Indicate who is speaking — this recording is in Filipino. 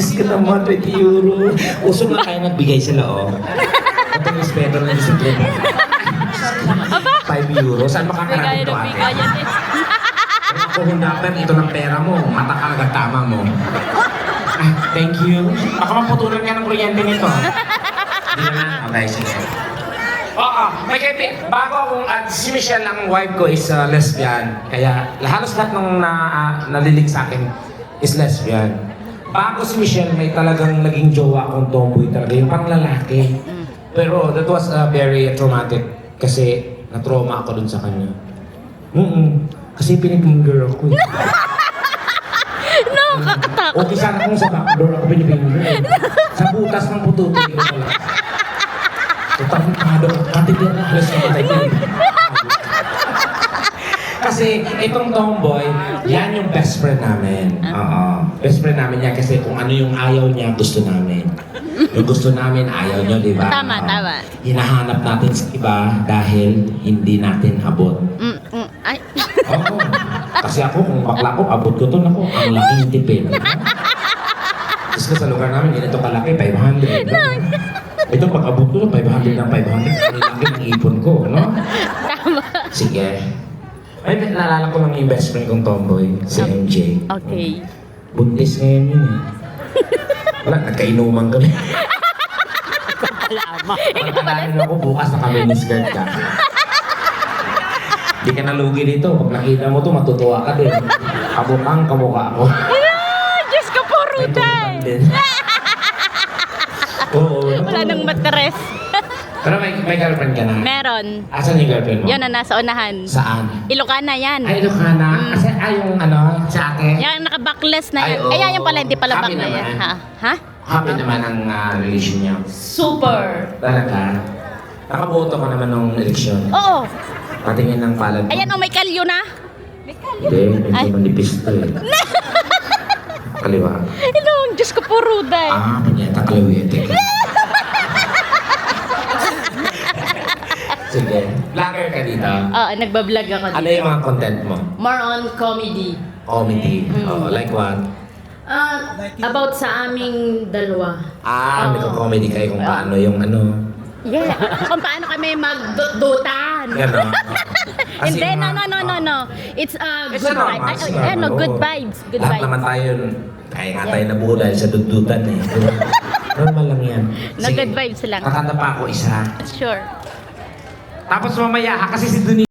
Speaker 1: Diyos ko naman, 20 euro. Uso nga kayo nagbigay sila, oh. Ito yung respeto ng disiplina.
Speaker 2: Aba,
Speaker 1: 5 euro. Saan makakarating to,
Speaker 2: na
Speaker 1: ate?
Speaker 2: bigayan eh.
Speaker 1: Ito ng pera mo. Mata ka agad tama mo. Ah, thank you. Baka maputulan ka ng kuryente nito. Hindi na. Okay, sige. Oo, may kaibigan. Bago akong, at si Michelle, ang wife ko is uh, lesbian. Kaya halos lahat ng na, ah, nalilig sa akin is lesbian. Bago si Michelle, may talagang naging jowa akong tomboy talaga. Yung pang lalaki. Pero that was uh, very traumatic kasi na-trauma ako dun sa kanya. Mm Kasi pinipinger ako eh.
Speaker 2: No, kakatakot.
Speaker 1: Okay sana kung sa backdoor ako pinipinger eh. Sa butas ng pututoy ko pala. So, tarantado ka. Katitir na alas na kita Kasi itong tomboy, yan yung best friend namin. Oo. Best friend namin yan kasi kung ano yung ayaw niya, gusto namin. Yung gusto namin, ayaw niyo, di ba?
Speaker 2: Tama,
Speaker 1: Oo.
Speaker 2: tama.
Speaker 1: Hinahanap natin sa iba dahil hindi natin abot.
Speaker 2: Mm, mm, ay.
Speaker 1: Oo. Kasi ako, kung bakla ko, abot ko to, naku, ang laking tipid. Tapos ko sa lugar namin, ganito kalaki, 500. Ito, pag abot ko, 500 ng 500, ang laki ng ipon ko, no?
Speaker 2: Tama.
Speaker 1: Sige. Ay, naalala ko lang yung best friend kong tomboy, si MJ.
Speaker 2: Okay.
Speaker 1: Buntis ngayon yun eh. Wala, nagkainuman kami.
Speaker 2: Alama.
Speaker 1: Pagkakalaan ako bukas na kami ni skirt ka. Di ka nalugi dito. Pag nakita mo to, matutuwa ka din. Kabukang kamukha ako.
Speaker 2: Ah, Diyos ko po, Ruday.
Speaker 1: Oo.
Speaker 2: Wala nang matres.
Speaker 1: Pero may, may girlfriend ka na?
Speaker 2: Meron.
Speaker 1: Asan yung girlfriend mo?
Speaker 2: Yan na nasa unahan.
Speaker 1: Saan?
Speaker 2: Ilocana yan.
Speaker 1: Ay, Lucana. Kasi ay yung ano, sa akin.
Speaker 2: Yan, naka-backless na
Speaker 1: Ay,
Speaker 2: yan. Ay, yan yung pala, hindi pala
Speaker 1: Happy
Speaker 2: back na yan. Ha? Ha?
Speaker 1: Happy naman ang ah, relation niya.
Speaker 2: Super.
Speaker 1: Talaga. Nakaboto ka naman nung eleksyon.
Speaker 2: Oo.
Speaker 1: Patingin ng palad.
Speaker 2: Ayan, oh, may kalyo na. May kalyo.
Speaker 1: Hindi, medyo manipis to eh. Kaliwa.
Speaker 2: Hello, Diyos ko po, Ruday.
Speaker 1: Ah, punyeta kalawete ka. Sige. Vlogger ka dito.
Speaker 2: Oo, nagbablog ako
Speaker 1: Ano
Speaker 2: dito.
Speaker 1: yung mga content mo?
Speaker 2: More on comedy.
Speaker 1: Comedy.
Speaker 2: Mm.
Speaker 1: Oh, like what?
Speaker 2: Ah, about sa aming dalawa.
Speaker 1: Ah,
Speaker 2: Oo.
Speaker 1: nagko-comedy kayo kung paano yung ano.
Speaker 2: Yeah. Kung paano kami magdutan.
Speaker 1: Gano'n.
Speaker 2: Hindi, no, no, no, no, no. It's uh, good vibes. Ay, ay, ano, good
Speaker 1: oo.
Speaker 2: vibes. Good
Speaker 1: Lahat
Speaker 2: vibes.
Speaker 1: naman tayo, kaya nga tayo nabuo dahil sa dudutan eh. Normal lang yan.
Speaker 2: Na good vibes lang.
Speaker 1: Kakanta pa ako isa.
Speaker 2: Sure.
Speaker 1: Tapos mamaya, kasi si Duni